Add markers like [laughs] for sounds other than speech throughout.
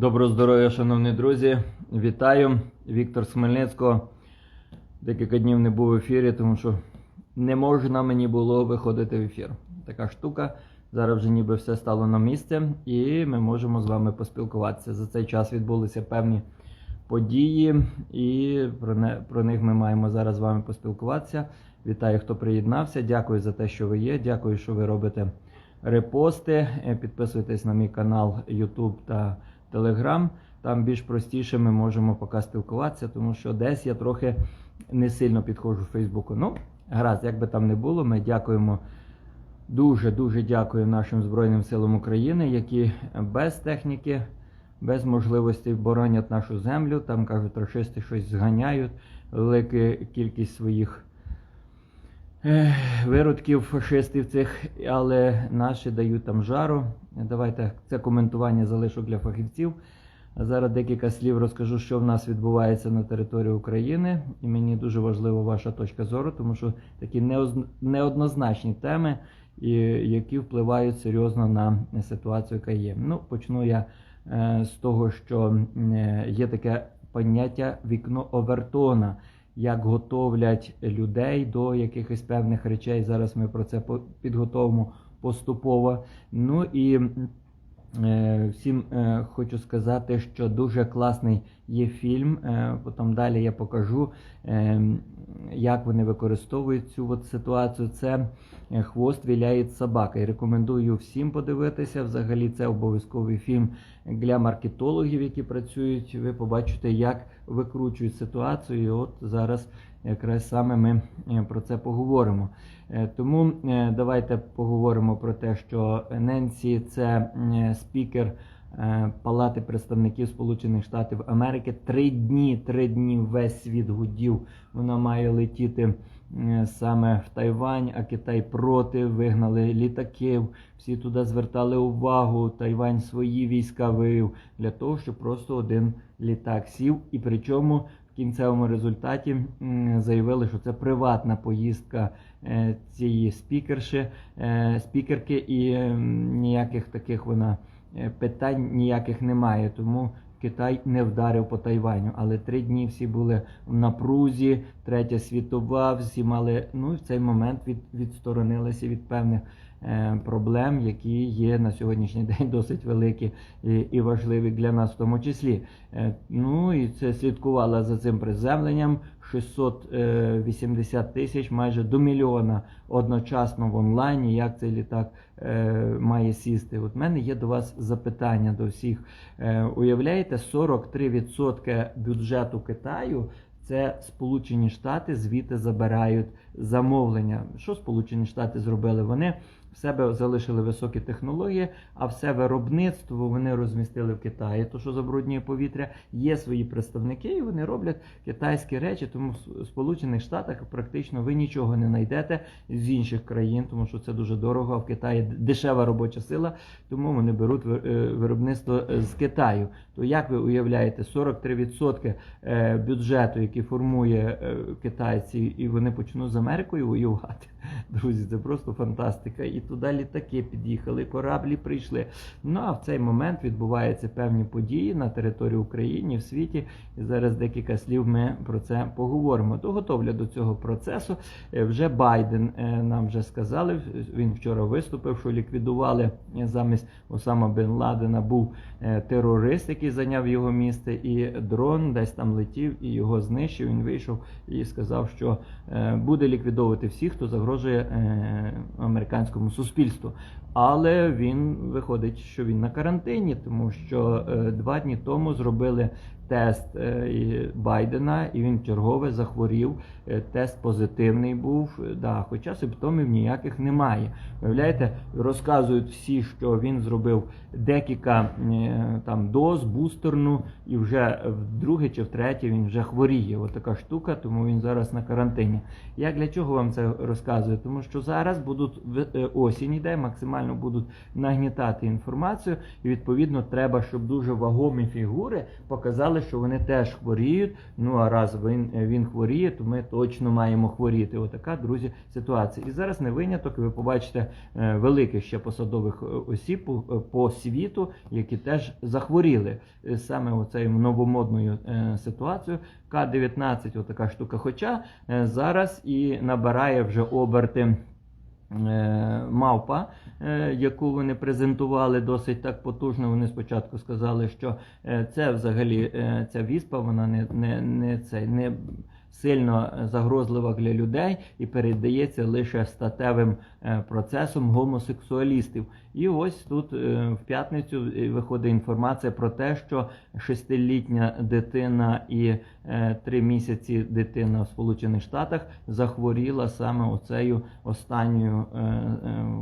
Доброго здоров'я, шановні друзі. Вітаю. Віктор Смельницького. Декілька днів не був в ефірі, тому що не можна мені було виходити в ефір. Така штука. Зараз вже ніби все стало на місце, і ми можемо з вами поспілкуватися. За цей час відбулися певні події, і про, не, про них ми маємо зараз з вами поспілкуватися. Вітаю, хто приєднався. Дякую за те, що ви є. Дякую, що ви робите репости. Підписуйтесь на мій канал YouTube та Telegram. Там більш простіше ми можемо поки спілкуватися, тому що десь я трохи не сильно підходжу Фейсбуку. Ну, гаразд, як би там не було, ми дякуємо. Дуже дуже дякую нашим Збройним силам України, які без техніки, без можливості боронять нашу землю. Там кажуть, рашисти щось зганяють, велика кількість своїх виродків фашистів цих, але наші дають там жару. Давайте це коментування залишу для фахівців. Зараз декілька слів розкажу, що в нас відбувається на території України, і мені дуже важлива ваша точка зору, тому що такі неоднозначні теми, які впливають серйозно на ситуацію, яка є. Ну, почну я е, з того, що е, є таке поняття вікно Овертона, як готовлять людей до якихось певних речей. Зараз ми про це підготовимо поступово. Ну і Е, Всім е, хочу сказати, що дуже класний є фільм. е, Потім далі я покажу, як вони використовують цю от ситуацію. Це хвост віляє собака. І рекомендую всім подивитися. Взагалі, це обов'язковий фільм для маркетологів, які працюють. Ви побачите, як викручують ситуацію. І от зараз якраз саме ми е, про це поговоримо. Е, Тому е, давайте поговоримо про те, що Ненсі це спікер Палати представників Сполучених Штатів Америки. Три дні, три дні весь світ гудів. Вона має летіти саме в Тайвань, а Китай проти. Вигнали літаків. Всі туди звертали увагу. Тайвань свої війська вивів для того, щоб просто один літак сів. І причому в кінцевому результаті заявили, що це приватна поїздка е, цієї спікерші, е, спікерки, і ніяких таких вона е, питань ніяких немає. Тому Китай не вдарив по Тайваню. Але три дні всі були в напрузі, третя світова, всі мали ну і в цей момент від, відсторонилися від певних. Е, Проблем, які є на сьогоднішній день [laughs] досить великі і, важливі для нас в тому числі. Е, Ну і це слідкувала за цим приземленням 680 тисяч, майже до мільйона одночасно в онлайні. Як цей літак е, має сісти? От мене є до вас запитання до всіх. Е, уявляєте, 43% бюджету Китаю. Це Сполучені Штати звідти забирають замовлення. Що Сполучені Штати зробили? Вони в себе залишили високі технології, а все виробництво вони розмістили в Китаї. То що забруднює повітря, є свої представники, і вони роблять китайські речі. Тому в Сполучених Штатах практично ви нічого не знайдете з інших країн, тому що це дуже дорого. А в Китаї дешева робоча сила, тому вони беруть е, виробництво е, з Китаю. То як ви уявляєте, 43% е, бюджету, який формує е, китайці, і вони почнуть з Америкою воювати. [laughs] Друзі, це просто фантастика. І туди літаки під'їхали, кораблі прийшли. Ну а в цей момент відбуваються певні події на території України, в світі. І зараз декілька слів ми про це поговоримо. То готовля до цього процесу. Е, Вже Байден е, нам вже сказали. Він вчора виступив, що ліквідували замість Осама Бен Ладена був терорист, який зайняв його місце, і дрон десь там летів і його знищив. Він вийшов і сказав, що е, буде ліквідовувати всіх, хто загрожує е, американському суспільству. Але він виходить, що він на карантині, тому що е, два дні тому зробили тест е, Байдена, і він чергове захворів. Е, Тест позитивний був. Да, хоча симптомів ніяких немає. Виявляєте, розказують всі, що він зробив декілька там доз, бустерну, і вже вдруге чи втретє він вже хворіє. Ось така штука, тому він зараз на карантині. Я для чого вам це розказую? Тому що зараз будуть е, осінь йде, максимально будуть нагнітати інформацію. І відповідно треба, щоб дуже вагомі фігури показали, що вони теж хворіють. Ну а раз він, він хворіє, то ми точно маємо хворіти. Отака, друзі, ситуація. І зараз не виняток. Ви побачите е, великих ще посадових е, осіб по, е, по світу, які теж захворіли саме оцею новомодною ситуацією. К-19, отака штука. Хоча зараз і набирає вже оберти. Е, Мавпа, е, яку вони презентували досить так потужно. Вони спочатку сказали, що е, це взагалі ця віспа, вона не, не, не, це, не сильно загрозлива для людей і передається лише статевим процесом гомосексуалістів. І ось тут е, в п'ятницю е, виходить інформація про те, що шестилітня дитина і е, три місяці дитина в Сполучених Штатах захворіла саме оцею останньою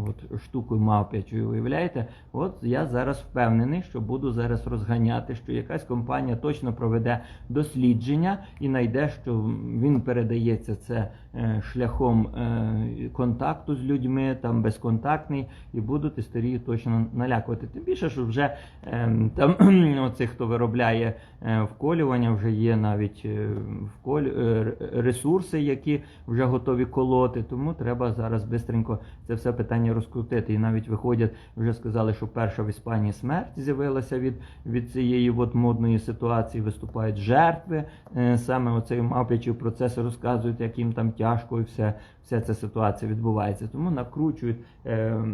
от штукою мавпячою. Уявляєте? От я зараз впевнений, що буду зараз розганяти, що якась компанія точно проведе дослідження і знайде, що він передається це шляхом контакту з людьми, там безконтактний, і будуть істерію точно налякувати. Тим більше, що вже е, там [clears throat] оцих, хто виробляє е, вколювання, вже є навіть е, вколь, е, ресурси, які вже готові колоти. Тому треба зараз бистренько це все питання розкрутити. І навіть виходять, вже сказали, що перша в Іспанії смерть з'явилася від, від цієї от модної ситуації. Виступають жертви. Саме оцей мавпячий процес розказують, як їм там тяжко і все. Вся ця ситуація відбувається, тому накручують е, е,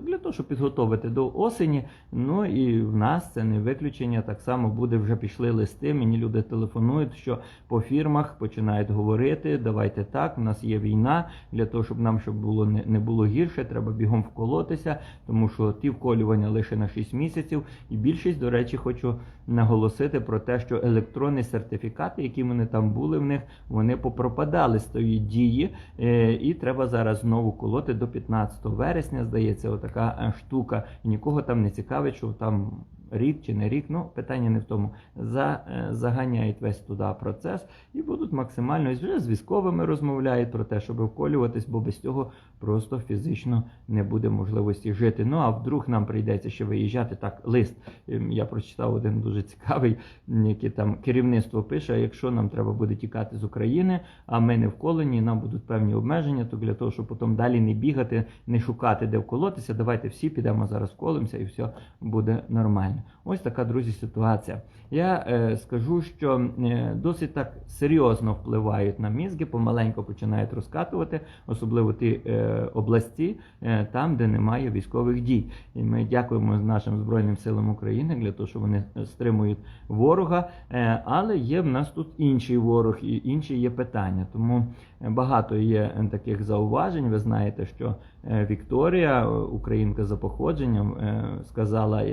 для того, щоб підготовити до осені. Ну і в нас це не виключення. Так само буде вже пішли листи. Мені люди телефонують, що по фірмах починають говорити: давайте так, у нас є війна. Для того, щоб нам щоб було не, не було гірше, треба бігом вколотися, тому що ті вколювання лише на 6 місяців. І більшість, до речі, хочу наголосити про те, що електронні сертифікати, які вони там були в них, вони попропадали з тої дії. Е, І треба зараз знову колоти до 15 вересня. Здається, отака е, штука. І нікого там не цікавить, що там рік чи не рік. Ну, питання не в тому. За, е, заганяють весь туди процес і будуть максимально вже з військовими розмовляють про те, щоб вколюватись, бо без цього просто фізично не буде можливості жити. Ну а вдруг нам прийдеться ще виїжджати. Так, лист ем, я прочитав один дуже цікавий, який там керівництво пише: якщо нам треба буде тікати з України, а ми не вколені, нам будуть певні обмеження, то для того, щоб потім далі не бігати, не шукати, де вколотися, давайте всі підемо зараз вколимося і все буде нормально. Ось така, друзі, ситуація. Я е, скажу, що е, досить так серйозно впливають на мізки, помаленьку починають розкатувати, особливо ті е, області, е, там, де немає військових дій. І ми дякуємо нашим Збройним силам України для того, що вони е, стримують ворога. Е, але є в нас тут інший ворог і інші є питання. Тому багато є е, таких зауважень. Ви знаєте, що е, Вікторія, е, українка за походженням, сказала,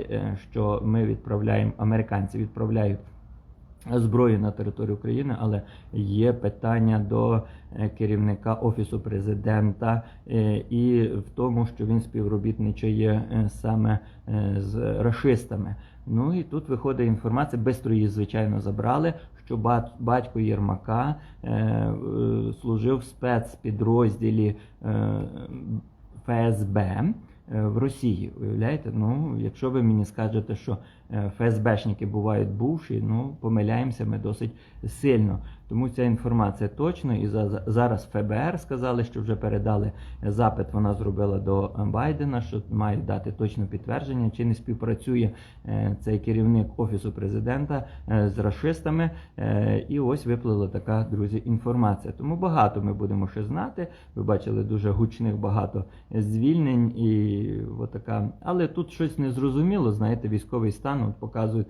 що ми відправляємо, американці відправляють зброю на територію України, але є питання до керівника офісу президента і в тому, що він співробітничає саме з рашистами. Ну і тут виходить інформація, бистро її звичайно забрали. Що бат- батько Єрмака е, е, служив в спецпідрозділі е, ФСБ в Росії. Уявляєте? Ну, якщо ви мені скажете, що ФСБшники бувають бувші, ну помиляємося ми досить сильно. Тому ця інформація точно. І за, зараз ФБР сказали, що вже передали запит. Вона зробила до Байдена, що мають дати точне підтвердження, чи не співпрацює е, цей керівник офісу президента е, з рашистами. Е, і ось виплила така, друзі, інформація. Тому багато ми будемо ще знати. Ви бачили дуже гучних багато звільнень і отака. Але тут щось незрозуміло. Знаєте, військовий стан от показують,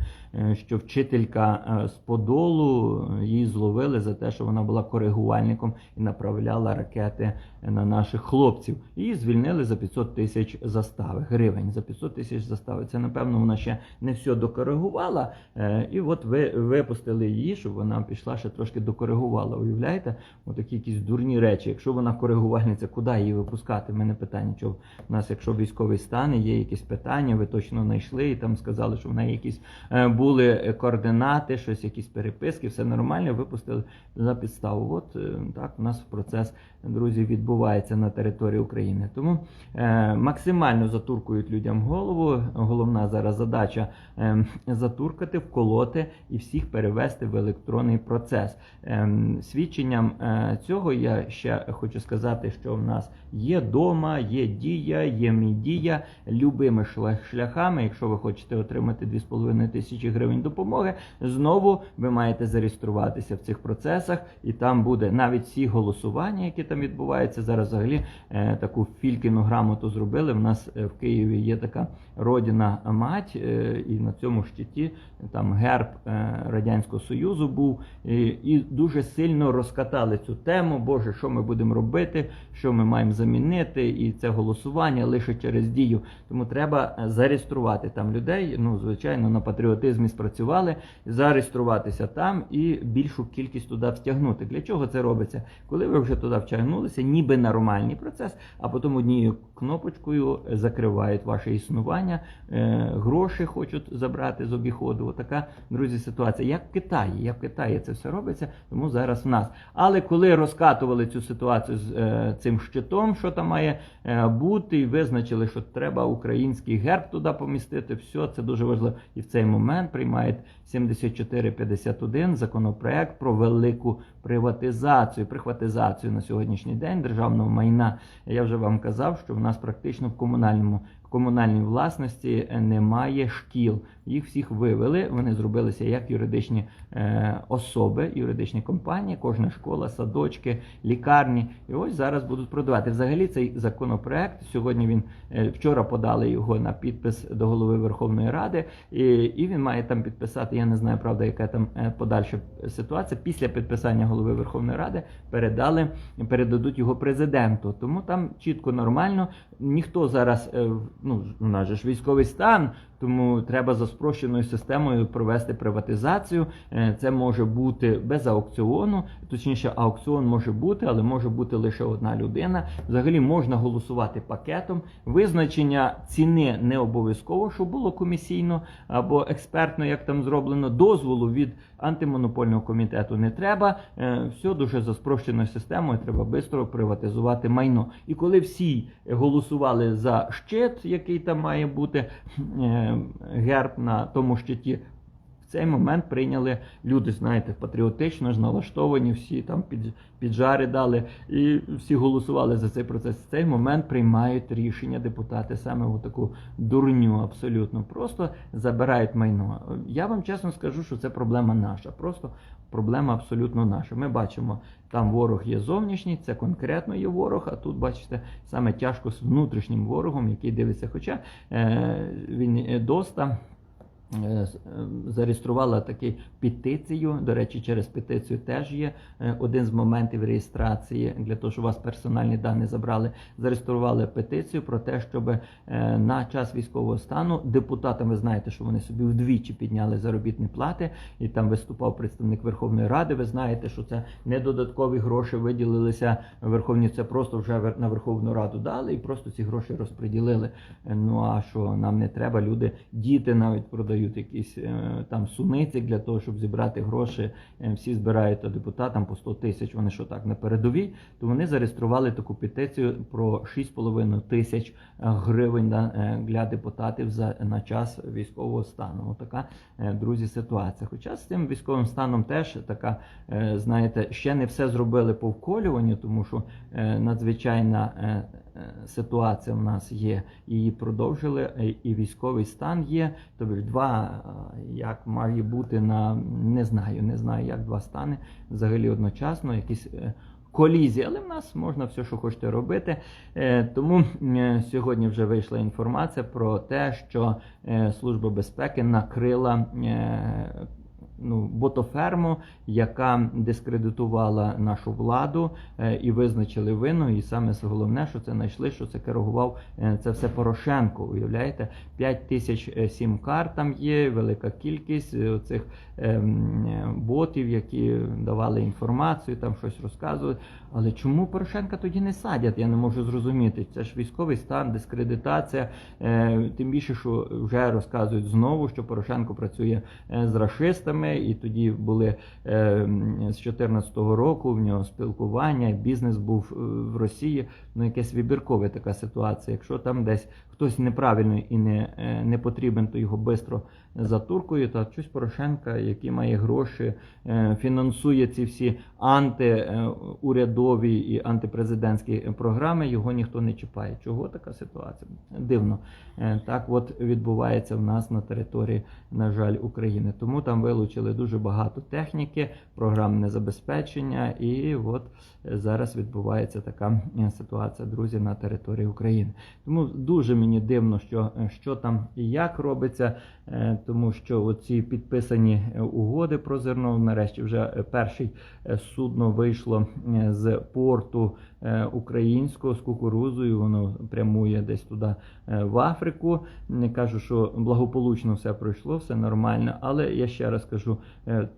що вчителька з Подолу її зловили за те, що вона була коригувальником і направляла ракети на наших хлопців. Її звільнили за 500 тисяч застави гривень. За 500 тисяч застави. Це напевно вона ще не все докоригувала. е, І от ви випустили її, щоб вона пішла ще трошки докоригувала. Уявляєте? Отакі якісь дурні речі. Якщо вона коригувальниця, куди її випускати? У мене питання, що в нас, якщо військовий стан, є якісь питання, ви точно знайшли і там сказали, що в неї якісь е, були координати, щось, якісь переписки, все нормально. Випустили за підставу. От е, так у нас процес, друзі, відбувається на території України. Тому е, максимально затуркують людям голову. Головна зараз задача е, затуркати, вколоти і всіх перевести в електронний процес. Е, свідченням е, цього я ще хочу сказати, що в нас є дома, є дія, є мідія любими шляхами. Якщо ви хочете отримати 2,5 тисячі гривень допомоги, знову ви маєте зареєструватися в цих процесах, і там буде навіть всі голосування, які там відбуваються. Зараз взагалі е, таку фількіну грамоту зробили. В нас е, в Києві є така родина мать, е, і на цьому щиті там герб Радянського Союзу був, і, дуже сильно розкатали цю тему. Боже, що ми будемо робити, що ми маємо замінити, і це голосування лише через дію. Тому треба зареєструвати там людей. Ну, звичайно, на патріотизмі спрацювали, зареєструватися там і більшу кількість туди втягнути. Для чого це робиться? Коли ви вже туди втягнулися, ніби нормальний процес, а потім однією кнопочкою закривають ваше існування, е, гроші хочуть забрати з обіходу. Отака, друзі, ситуація. Як в Китаї, як в Китаї це все робиться, тому зараз в нас. Але коли розкатували цю ситуацію з е, цим щитом, що там має е, бути, і визначили, що треба український герб туди помістити, все це дуже важливо. І в цей момент приймають 7451 законопроект про велику приватизацію, прихватизацію на сьогоднішній день державного майна. Я вже вам казав, що в нас практично в комунальному комунальній власності немає шкіл. Їх всіх вивели. Вони зробилися як юридичні е, особи, юридичні компанії, кожна школа, садочки, лікарні. І ось зараз будуть продавати. Взагалі цей законопроект сьогодні він е, вчора подали його на підпис до голови Верховної Ради, і, він має там підписати. Я не знаю, правда, яка там е, подальша ситуація. Після підписання голови Верховної Ради передали, передадуть його президенту. Тому там чітко нормально. Ніхто зараз е, ну у же ж військовий стан, тому треба за спрощеною системою провести приватизацію. Е, Це може бути без аукціону, точніше, аукціон може бути, але може бути лише одна людина. Взагалі можна голосувати пакетом. Визначення ціни не обов'язково, що було комісійно або експертно, як там зроблено. Дозволу від антимонопольного комітету не треба. Е, Все дуже за спрощеною системою. Треба швидко приватизувати майно. І коли всі голосували за щит, який там має бути е, герб на тому щиті. В цей момент прийняли люди, знаєте, патріотично ж налаштовані, всі там під, піджари дали, і всі голосували за цей процес. В цей момент приймають рішення депутати саме у таку дурню, абсолютно. Просто забирають майно. Я вам чесно скажу, що це проблема наша. Просто проблема абсолютно наша. Ми бачимо, там ворог є зовнішній, це конкретно є ворог. А тут, бачите, саме тяжко з внутрішнім ворогом, який дивиться. Хоча е, він е, доста. Е, е, Зареєструвала таку петицію. До речі, через петицію теж є е, один з моментів реєстрації для того, щоб у вас персональні дані забрали. Зареєстрували петицію про те, щоб на час військового стану депутатам, ви знаєте, що вони собі вдвічі підняли заробітні плати, і там виступав представник Верховної Ради. Ви знаєте, що це не додаткові гроші виділилися Верховні. Це просто вже на Верховну Раду дали і просто ці гроші розподілили. Ну а що нам не треба? Люди, діти навіть продають якісь е, там суниці для того, щоб зібрати гроші. Е, Всі збирають депутатам по 100 тисяч. Вони що так на передовій, то вони зареєстрували таку петицію про 6,5 тисяч е, гривень для депутатів за на час військового стану. Отака, друзі, ситуація. Хоча з цим військовим станом теж така, знаєте, ще не все зробили по вколюванню, тому що надзвичайна. Е, Ситуація в нас є, її продовжили, е, і військовий стан є. Тобто два, е, як має бути на не знаю, не знаю, як два стани взагалі одночасно, якісь колізії, але в нас можна все, що хочете робити. Тому сьогодні вже вийшла інформація про те, що Служба безпеки накрила. Ну, ботоферму, яка дискредитувала нашу владу е, і визначили вину. І саме головне, що це знайшли, що це керував е, це все Порошенко. Уявляєте, 5 тисяч е, сім-карт там є, велика кількість цих ботів, які давали інформацію, там щось розказували. Але чому Порошенка тоді не садять? Я не можу зрозуміти. Це ж військовий стан, дискредитація. Тим більше, що вже розказують знову, що Порошенко працює з рашистами, ними, і тоді були е, з 2014 року в нього спілкування, бізнес був е, в Росії. Ну, якесь вибіркове така ситуація. Якщо там десь хтось неправильний і не, е, не потрібен, то його швидко затуркують. А щось Порошенка, який має гроші, е, фінансує ці всі антиурядові і антипрезидентські програми, його ніхто не чіпає. Чого така ситуація? Дивно. Е, Так от відбувається в нас на території, на жаль, України. Тому там вилучили дуже багато техніки, програмне забезпечення, і от е, зараз відбувається така е, ситуація, друзі, на території України. Тому дуже мені дивно, що, е, що там і як робиться, е, тому що оці підписані е, угоди про зерно, нарешті вже перший судно вийшло з порту українського з кукурузою, воно прямує десь туди в Африку. Не кажу, що благополучно все пройшло, все нормально. Але я ще раз кажу: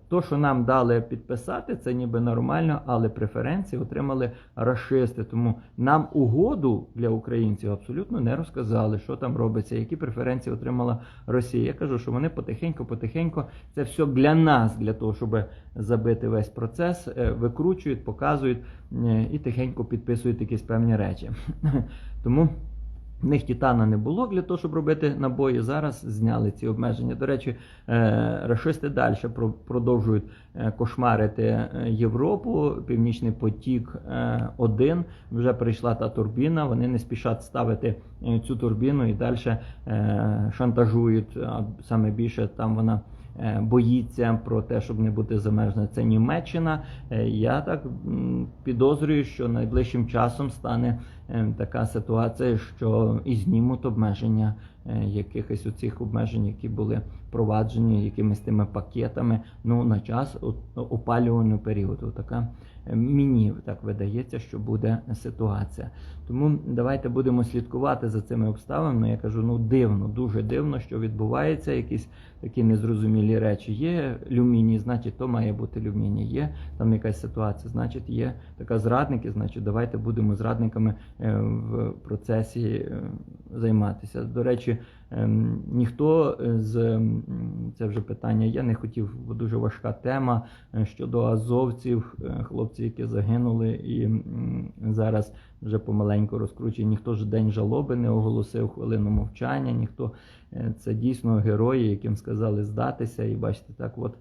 то, що нам дали підписати, це ніби нормально, але преференції отримали рашисти. Тому нам угоду для українців абсолютно не розказали, що там робиться, які преференції отримала Росія. Я кажу, що вони потихеньку-потихеньку це все для нас, для того, щоб забити весь процес, е, викручують, показують е, і тихенько підписують якісь певні речі. [laughs] Тому. В них титана не було для того, щоб робити набої. Зараз зняли ці обмеження. До речі, е, рашисти далі продовжують е, кошмарити е, Європу. Північний потік 1 вже прийшла та турбіна. Вони не спішать ставити цю турбіну і далі шантажують. Саме більше там вона. Е, Боїться про те, щоб не бути замерзнена. Це Німеччина. Е, Я так підозрюю, що найближчим часом стане е, така ситуація, що і знімуть обмеження якихось оцих обмежень, які були впроваджені якимись тими пакетами. Ну на час опалювального періоду. Така мені так видається, що буде ситуація. Тому давайте будемо слідкувати за цими обставинами. Я кажу, ну дивно, дуже дивно, що відбувається. Якісь такі незрозумілі речі. Є люміній, значить, то має бути люміній. Є там якась ситуація, значить, є така зрадники, значить, давайте будемо зрадниками е, в процесі е, займатися. До речі, ем, ніхто з ем, це вже питання. Я не хотів, бо дуже важка тема е, щодо азовців, е, хлопців, які загинули, і зараз вже помаленьку розкручує. Ніхто ж день жалоби не оголосив хвилину мовчання. Ніхто е, це дійсно герої, яким сказали здатися, і бачите, так от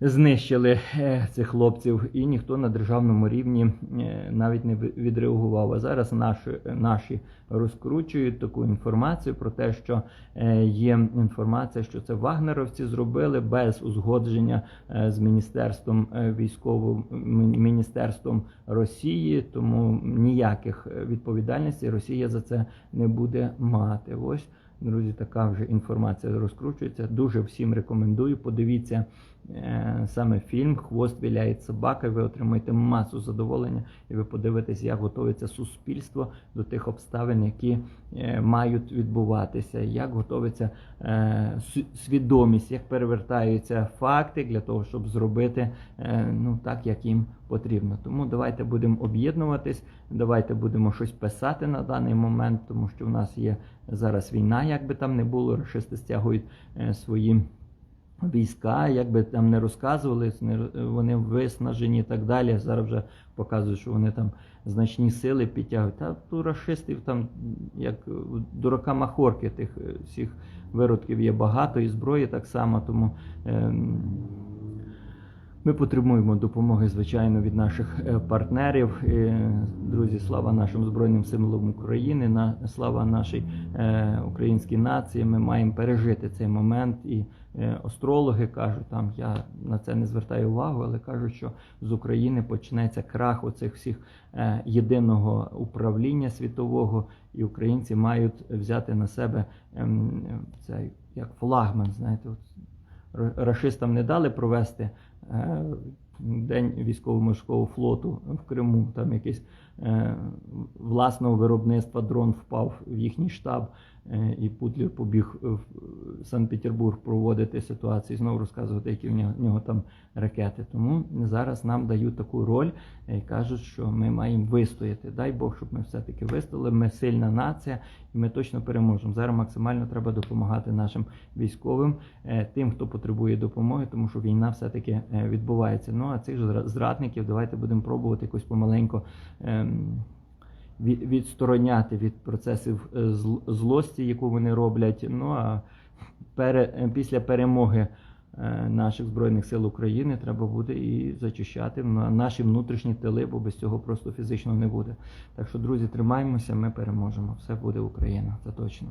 знищили е, цих хлопців, і ніхто на державному рівні е, навіть не відреагував. А зараз наші, наші розкручують таку інформацію про те, що е, є інформація, що це вагнеровці зробили без узгодження з міністерством військовим міністерством Росії, тому ніяких відповідальностей Росія за це не буде мати. Ось. Друзі, така вже інформація розкручується. Дуже всім рекомендую. Подивіться саме фільм Хвост віляє собака. Ви отримаєте масу задоволення, і ви подивитесь, як готується суспільство до тих обставин, які е, мають відбуватися, як готується е, свідомість, як перевертаються факти для того, щоб зробити е, ну так, як їм потрібно. Тому давайте будемо об'єднуватись, давайте будемо щось писати на даний момент, тому що в нас є зараз війна, як би там не було, рашисти стягують е, свої війська, як би там не розказували, вони виснажені і так далі. Зараз вже показують, що вони там значні сили підтягують. Та у расистів там, як дурака махорки, тих е, всіх виродків є багато, і зброї так само, тому. ем, ми потребуємо допомоги, звичайно, від наших е, партнерів. Друзі, слава нашим Збройним силам України, на слава нашій е, українській нації. Ми маємо пережити цей момент. І е, астрологи кажуть, там я на це не звертаю увагу, але кажуть, що з України почнеться крах оцих всіх єдиного управління світового, і українці мають взяти на себе ем, цей як флагман. Знаєте, от рашистам не дали провести день військово-морського флоту в Криму. Там якийсь е, власного виробництва дрон впав в їхній штаб. Е, і Путлер побіг в Санкт-Петербург проводити ситуації, знову розказувати, які в нього, там ракети. Тому зараз нам дають таку роль е, і кажуть, що ми маємо вистояти. Дай Бог, щоб ми все-таки вистояли. Ми сильна нація, і ми точно переможемо. Зараз максимально треба допомагати нашим військовим, е, тим, хто потребує допомоги, тому що війна все-таки е, відбувається. Ну а цих ж зрадників давайте будемо пробувати якось помаленьку. Від- відстороняти від процесів е, злості, яку вони роблять. Ну а пере, е, після перемоги е, наших Збройних сил України треба буде і зачищати на- наші внутрішні тили, бо без цього просто фізично не буде. Так що, друзі, тримаємося, ми переможемо. Все буде Україна, це точно.